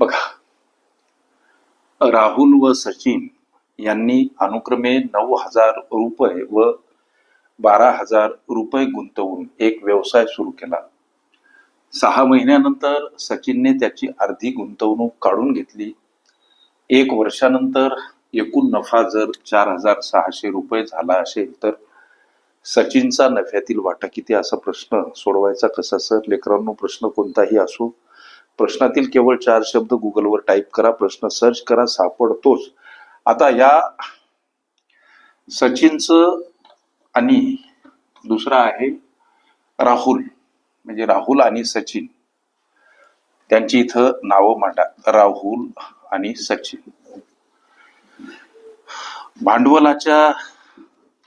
बघा. राहुल व सचिन यांनी अनुक्रमे नऊ हजार रुपये व बारा हजार रुपये गुंतवून एक व्यवसाय सुरू केला. सहा महिन्यानंतर सचिनने त्याची अर्धी गुंतवणूक काढून घेतली. एक वर्षानंतर एकूण नफा जर चार हजार सहाशे रुपये झाला असेल तर सचिनचा नफ्यातील वाटा किती असा प्रश्न सोडवायचा कसा सर? लेकरांनो प्रश्न कोणताही असो प्रश्नातील केवळ चार शब्द गुगलवर टाईप करा प्रश्न सर्च करा सापडतोच. आता या सचिनचं आणि दुसरा आहे राहुल म्हणजे राहुल आणि सचिन. त्यांची इथं नावं मांडा राहुल आणि सचिन. भांडवलाच्या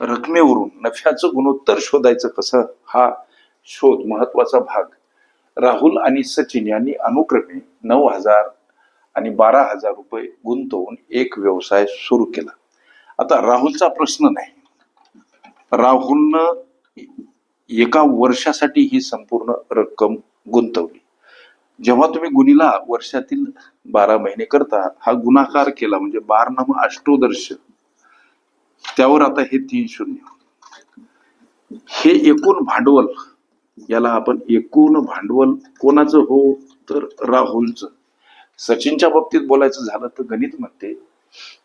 रकमेवरून नफ्याचं गुणोत्तर शोधायचं कसं? हा शोध महत्त्वाचा भाग. राहुल आणि सचिन यांनी अनुक्रमे नऊ हजार आणि बारा हजार रुपये गुंतवून एक व्यवसाय सुरू केला. आता राहुलचा प्रश्न नाही. राहुलनं एका वर्षासाठी ही संपूर्ण रक्कम गुंतवली. जेव्हा तुम्ही गुन्हेला वर्षातील बारा महिने करता हा गुणाकार केला म्हणजे बारनाम अष्टोदर्श त्यावर आता हे तीन शून्य. हे एकूण भांडवल याला आपण एकूण भांडवल कोणाचं हो तर राहुलचं. सचिनच्या बाबतीत बोलायचं झालं तर गणित म्हणते.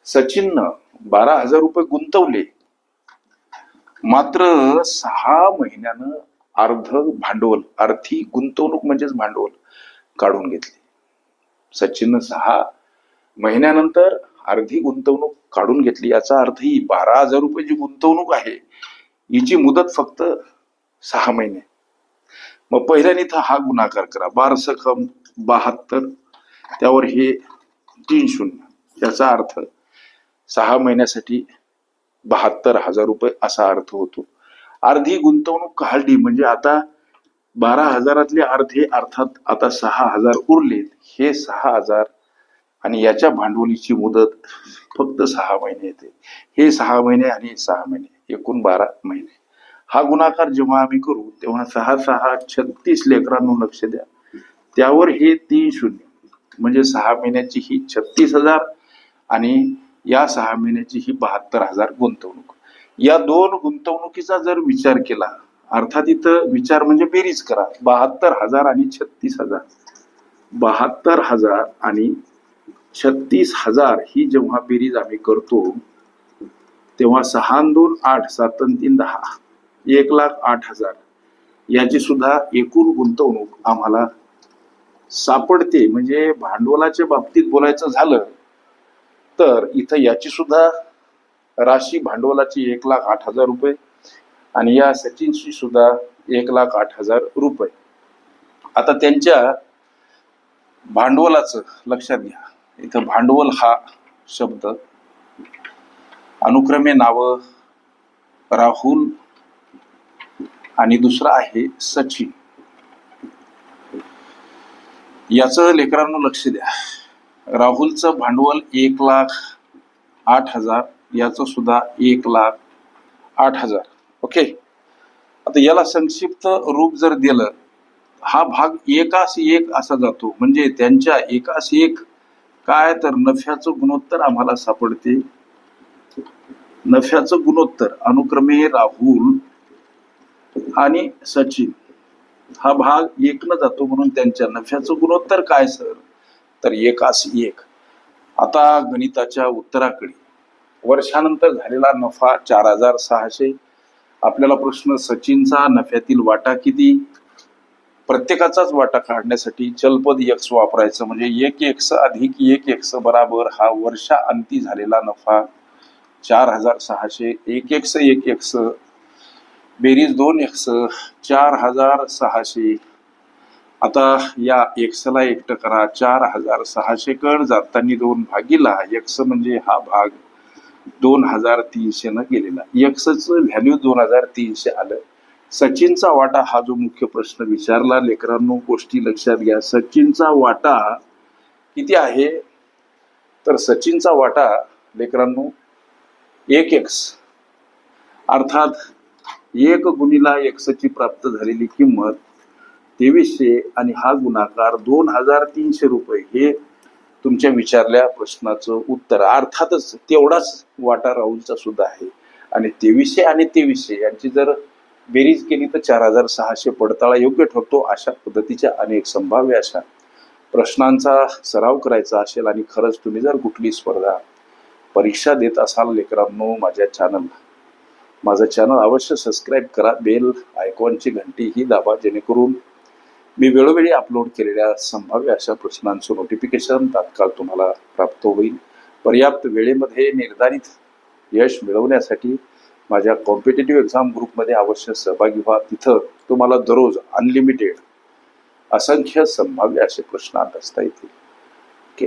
सचिननं बारा हजार रुपये गुंतवले. मात्र सहा महिन्यानं अर्ध भांडवल अर्थी गुंतवणूक म्हणजेच भांडवल काढून घेतले. सचिननं सहा महिन्यानंतर अर्धी गुंतवणूक काढून घेतली. याचा अर्थ ही बारा हजार रुपये जी गुंतवणूक आहे हिची मुदत फक्त सहा महिने. मग पहिल्याने इथं हा गुणाकार करा. बार सखम बहात्तर त्यावर हे तीन शून्य. याचा अर्थ सहा महिन्यासाठी बहात्तर हजार रुपये असा अर्थ होतो. अर्धी गुंतवणूक काढली म्हणजे आता बारा हजारातले अर्धे अर्थात आता सहा हजार उरलेत. हे सहा हजार आणि याच्या भांडवलीची मुदत फक्त सहा महिने येते. हे सहा महिने आणि सहा महिने एकूण बारा महिने. हा गुणाकार जेव्हा आम्ही करू तेव्हा सहा सहा छत्तीस लेकरांनो लक्ष द्या. त्यावर हे तीन शून्य. म्हणजे सहा महिन्याची ही छत्तीस हजार आणि या सहा महिन्याची ही बहात्तर हजार गुंतवणूक. या दोन गुंतवणुकीचा जर विचार केला अर्थात इथं विचार म्हणजे बेरीज करा. बहात्तर हजार आणि छत्तीस हजार. बहात्तर हजार आणि छत्तीस हजार ही जेव्हा बेरीज आम्ही करतो तेव्हा सहा दोन आठ सात तीन दहा. एक लाख आठ हजार. याची सुद्धा एकूण गुंतवणूक आम्हाला सापडते. म्हणजे भांडवलाच्या बाबतीत बोलायचं झालं तर इथं याची सुद्धा राशी भांडवलाची एक लाख आठ हजार रुपये आणि या सचिनची सुद्धा एक लाख आठ हजार रुपये. आता त्यांच्या भांडवलाचं लक्षात घ्या. इथं भांडवल हा शब्द अनुक्रमे नाव राहुल आणि दुसरा आहे सचिन याचं लेकरांना लक्ष द्या. राहुलचं भांडवल एक लाख आठ हजार याचं सुद्धा एक लाख आठ हजार. ओके? आता याला संक्षिप्त रूप जर दिलं हा भाग एकास एक असा जातो. म्हणजे त्यांच्या एकास एक काय तर नफ्याचं गुणोत्तर आम्हाला सापडते. नफ्याचं गुणोत्तर अनुक्रमे राहुल आणि सचिन. हा भाग एकनं जातो म्हणून त्यांच्या नफ्याचं गुणोत्तर काय सर? तर एकास एक. आता गणिताच्या उत्तराकडे. वर्षानंतर झालेला नफा चार हजार सहाशे. आपल्याला प्रश्न सचिनचा नफ्यातील वाटा किती? प्रत्येकाचाच वाटा काढण्यासाठी चलपद यक्स वापरायचं म्हणजे एक एक्स अधिक एक एक्स बराबर हा वर्षा अंती झालेला नफा चार हजार सहाशे. एक एक्स एक एक्स बेरीज दोन एक्स चार हजार सहाशे. आता या एक्सला एकटं करा चार हजार सहाशे कड जाताना दोन भागीला. एक्स म्हणजे हा भाग दोन हजार तीनशे न गेलेला. एक्सच व्हॅल्यू दोन हजार तीनशे आलं. सचिनचा वाटा हा जो मुख्य प्रश्न विचारला. लेकरांनो गोष्टी लक्षात घ्या. सचिनचा वाटा किती आहे? तर सचिनचा वाटा लेकरांनो एक एक्स अर्थात एक गुणीला एक्सची प्राप्त झालेली किंमत तेवीसशे आणि हा गुणाकार दोन हजार तीनशे रुपये हे तुमच्या विचारल्या प्रश्नाचं उत्तर. अर्थातच तेवढाच वाटा राहुलचा सुद्धा आहे. आणि तेवीसशे आणि तेवीसशे यांची जर बेरीज केली तर चार हजार सहाशे पडताळा योग्य ठरतो अशा पद्धतीच्या अनेक संभाव्य अशा प्रश्नांचा सराव करायचा असेल आणि खरंच तुम्ही जर कुठली स्पर्धा परीक्षा देत असाल लेकरांनो माझ्या चॅनलला माझं चॅनल अवश्य सबस्क्राईब करा. बेल आयकॉनची घंटी ही दाबा जेणेकरून मी वेळोवेळी अपलोड केलेल्या संभाव्य अशा प्रश्नांचं नोटिफिकेशन तात्काळ तुम्हाला प्राप्त होईल. पर्याप्त वेळेमध्ये निर्धारित यश मिळवण्यासाठी माझ्या कॉम्पिटेटिव्ह एक्झाम ग्रुपमध्ये अवश्य सहभागी व्हा. तिथं तुम्हाला दररोज अनलिमिटेड असंख्य संभाव्य असे प्रश्न अभ्यासता येतील. ओके